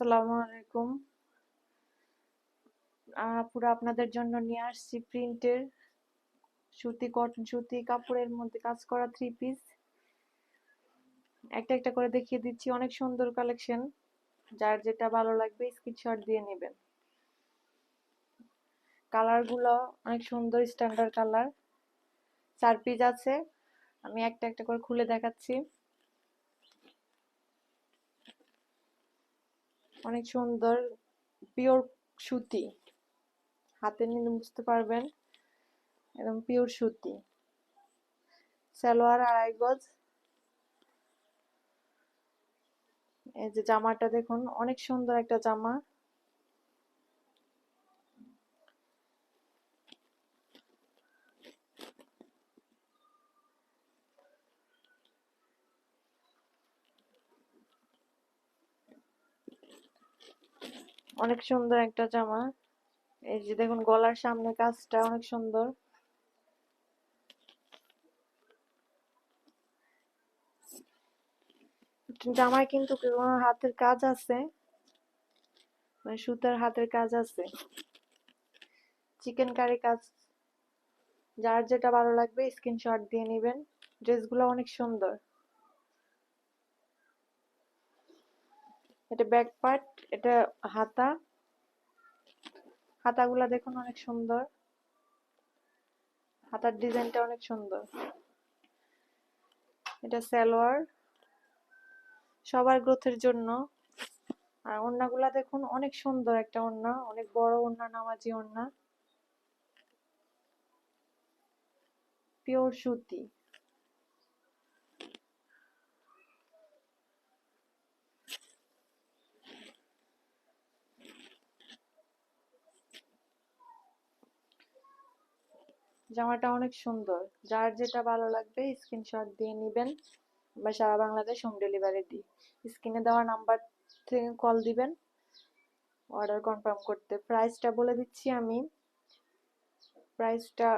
আসসালামু আলাইকুম। পুরো আপনাদের জন্য নিয়ে আসছি প্রিন্টের সুতি কটন সুতি কাপড়ের মধ্যে কাজ করা থ্রি পিস একটা একটা করে দেখিয়ে দিচ্ছি, অনেক সুন্দর কালেকশন যার যেটা ভালো লাগবে স্ক্রিনশট দিয়ে নেবেন। কালারগুলো অনেক সুন্দর স্ট্যান্ডার্ড কালার চার পিস আছে। আমি একটা একটা করে খুলে দেখাচ্ছি। অনেক সুন্দর পিওর সুতি। হাতে নিলে বুঝতে পারবেন, একদম পিওর সুতি। সালোয়ার আড়াই গজ। এই যে জামাটা দেখুন, অনেক সুন্দর একটা জামা। অনেক সুন্দর একটা জামা। এই যে দেখুন, গলার সামনে কাজটা অনেক সুন্দর। জামায় কিন্তু হাতের কাজ আছে। মানে সুতার হাতের কাজ আছে। চিকেন কারি কাজ, যার যেটা ভালো লাগবে, স্ক্রিনশট দিয়ে নেবেন। ড্রেসগুলো অনেক সুন্দর। এটা ব্যাক পার্ট এটা হাতা। হাতাগুলা দেখুন অনেক সুন্দর। হাতার ডিজাইনটা অনেক সুন্দর। এটা সালোয়ার। সবার গ্রোথের জন্য। আর ওড়নাগুলা দেখুন অনেক সুন্দর একটা ওড়না অনেক বড় ওড়না নামাজি ওড়না পিওর সুতি। জামাটা অনেক সুন্দর। যার যেটা ভালো লাগবে স্ক্রিনশট দিয়ে নেবেন। বা সারা বাংলাদেশ হোম ডেলিভারি দিই। স্ক্রিনে দেওয়া নাম্বার থেকে কল দিবেন। অর্ডার কনফার্ম করতে। প্রাইসটা বলে দিচ্ছি আমি। প্রাইসটা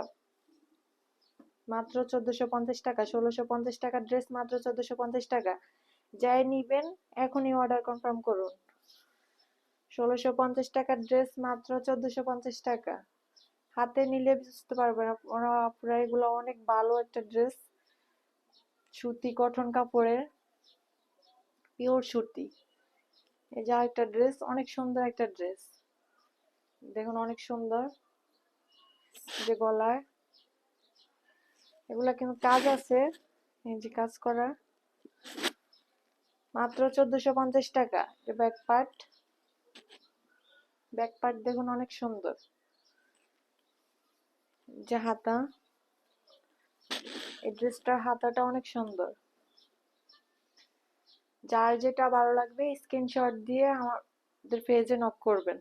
মাত্র চোদ্দোশো পঞ্চাশ টাকা। ষোলোশো পঞ্চাশ টাকার ড্রেস মাত্র চোদ্দোশো পঞ্চাশ টাকা। যাই নিবেন, এখনই অর্ডার কনফার্ম করুন। ষোলোশো পঞ্চাশ টাকার ড্রেস মাত্র চোদ্দোশো পঞ্চাশ টাকা। হাতে নিলে বুঝতে পারবে না। ওরা আপনারা এগুলো অনেক ভালো একটা ড্রেস সুতি কটন কাপড়ের পিওর সুতি। এই যা একটা ড্রেস অনেক সুন্দর একটা ড্রেস দেখুন অনেক সুন্দর যে গলায়। এগুলা কিন্তু কাজ আছে, এই যে কাজ করা। মাত্র চোদ্দশো পঞ্চাশ টাকা ব্যাক পার্ট ব্যাক পার্ট দেখুন অনেক সুন্দর। যে হাতা, এই ড্রেসটার হাতাটা অনেক সুন্দর। যার যেটা ভালো লাগবে স্ক্রিনশট দিয়ে আমাদের পেজে নক করবেন।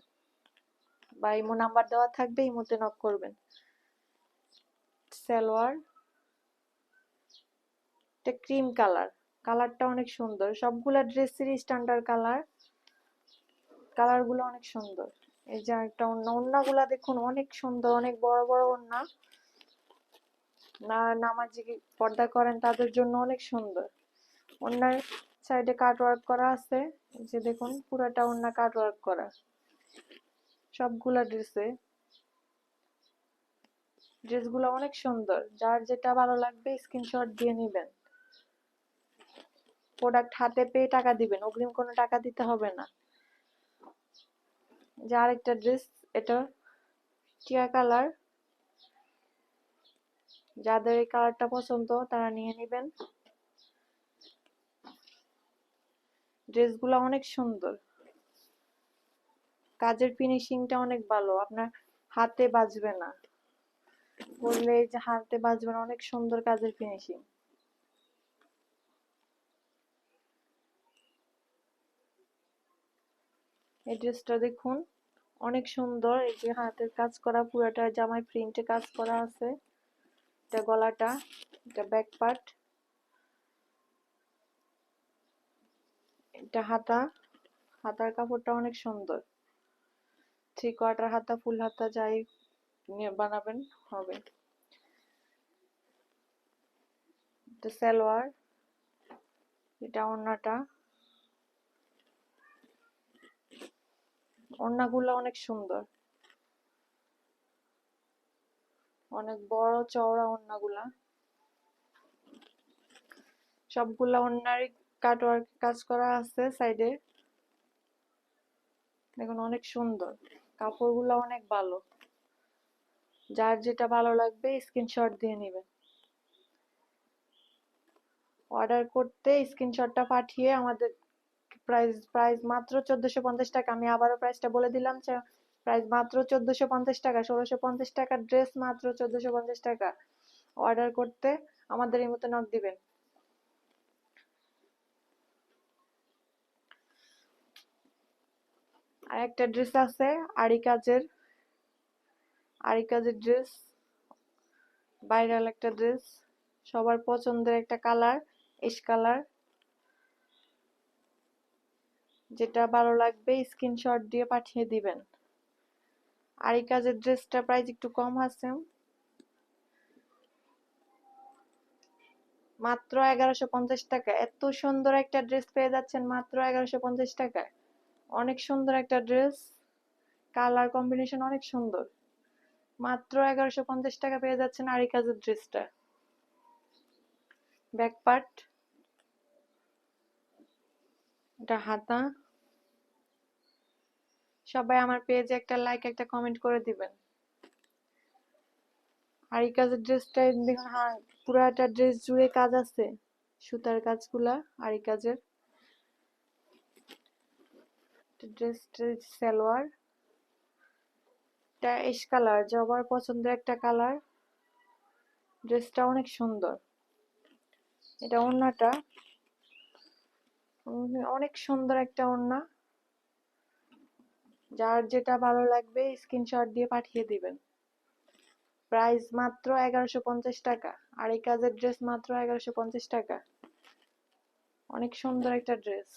বা ইমো নাম্বার দেওয়া থাকবে, ইমোতে নক করবেন। সালোয়ার, এটা ক্রিম কালার কালারটা অনেক সুন্দর। সবগুলা ড্রেসেরই স্ট্যান্ডার্ড কালার কালারগুলো অনেক সুন্দর। এই যে একটা ওড়না ওড়নাগুলা দেখুন, অনেক সুন্দর, অনেক বড় বড় ওড়না না, নামাজি পর্দা করেন, তাদের জন্য অনেক সুন্দর। ওড়নার সাইডে কাট ওয়ার্ক করা আছে যে দেখুন, পুরাটা ওড়না কাট ওয়ার্ক করা। সবগুলা ড্রেসে। ড্রেসগুলো অনেক সুন্দর, যার যেটা ভালো লাগবে স্ক্রিনশট দিয়ে নেবেন। প্রোডাক্ট হাতে পেয়ে টাকা দিবেন, অগ্রিম কোনো টাকা দিতে হবে না। যে আরেকটা ড্রেস এটা টিয়া কালার যাদের এই কালারটা পছন্দ, তারা নিয়ে নেবেন। ড্রেসগুলো অনেক সুন্দর। কাজের ফিনিশিংটা অনেক ভালো, আপনার হাতে বাজবে না। বললে যে হাতে বাজবে না, অনেক সুন্দর কাজের ফিনিশিং এই ড্রেসটা দেখুন। অনেক সুন্দর। এই যে হাতের কাজ করা, পুরোটা জামাই প্রিন্টে কাজ করা আছে। এটা গলাটা, এটা ব্যাক পার্ট এটা হাতা। হাতার কাপড়টা অনেক সুন্দর। থ্রি কোয়ার্টার হাতা ফুল হাতা যাই বানাবেন, হবে। এটা সালোয়ার, এটা ওড়নাটা। ওড়নাগুলো অনেক সুন্দর। অনেক বড় চওড়া ওড়নাগুলা সবগুলা ওড়নারই কাটওয়ার্ক কাজ করা আছে সাইডে দেখুন, অনেক সুন্দর। কাপড়গুলো অনেক ভালো। যার যেটা ভালো লাগবে স্ক্রিনশট দিয়ে নেবেন। অর্ডার করতে স্ক্রিনশটটা পাঠিয়ে আমাদের প্রাইস প্রাইস মাত্র চোদ্দশো পঞ্চাশ টাকা। আমি আবারও প্রাইসটা বলে দিলাম প্রাইস মাত্র চোদ্দশো পঞ্চাশ টাকা, ষোলোশো পঞ্চাশ টাকার ড্রেস মাত্র চোদ্দশো পঞ্চাশ টাকা। অর্ডার করতে আমাদের এই মতো নক দিবেন। আর একটা ড্রেস আছে আড়ি কাজের আড়ি কাজের ড্রেস ভাইরাল একটা ড্রেস সবার পছন্দের একটা কালার এস কালার যেটা ভালো লাগবে স্ক্রিনশট দিয়ে পাঠিয়ে দিবেন। আর এই কাজের ড্রেসটা প্রাইস একটু কম আছে। মাত্র এগারোশো পঞ্চাশ টাকা। এত সুন্দর একটা ড্রেস পেয়ে যাচ্ছেন, মাত্র এগারোশো পঞ্চাশ টাকায়। অনেক সুন্দর একটা ড্রেস কালার কম্বিনেশন অনেক সুন্দর। মাত্র এগারোশো পঞ্চাশ টাকা পেয়ে যাচ্ছেন আরি কাজের ড্রেসটা ব্যাক পার্ট এটা হাতা। সবাই আমার পেজে একটা লাইক একটা কমেন্ট করে দিবেন। আর এই কাজের ড্রেসটা দেখুন হ্যাঁ পুরাটা ড্রেস জুড়ে কাজ আছে। সুতার কাজগুলা আর এই কাজের ড্রেসটা সালোয়ার। এটা এস কালার জবার পছন্দের একটা কালার ড্রেসটা অনেক সুন্দর। এটা ওড়নাটা অনেক সুন্দর একটা ওড়না। যার যেটা ভালো লাগবে স্ক্রিনশট দিয়ে পাঠিয়ে দিবেন। প্রাইস মাত্র এগারোশো পঞ্চাশ টাকা, আর এই কাজের ড্রেস মাত্র এগারোশো পঞ্চাশ টাকা। অনেক সুন্দর একটা ড্রেস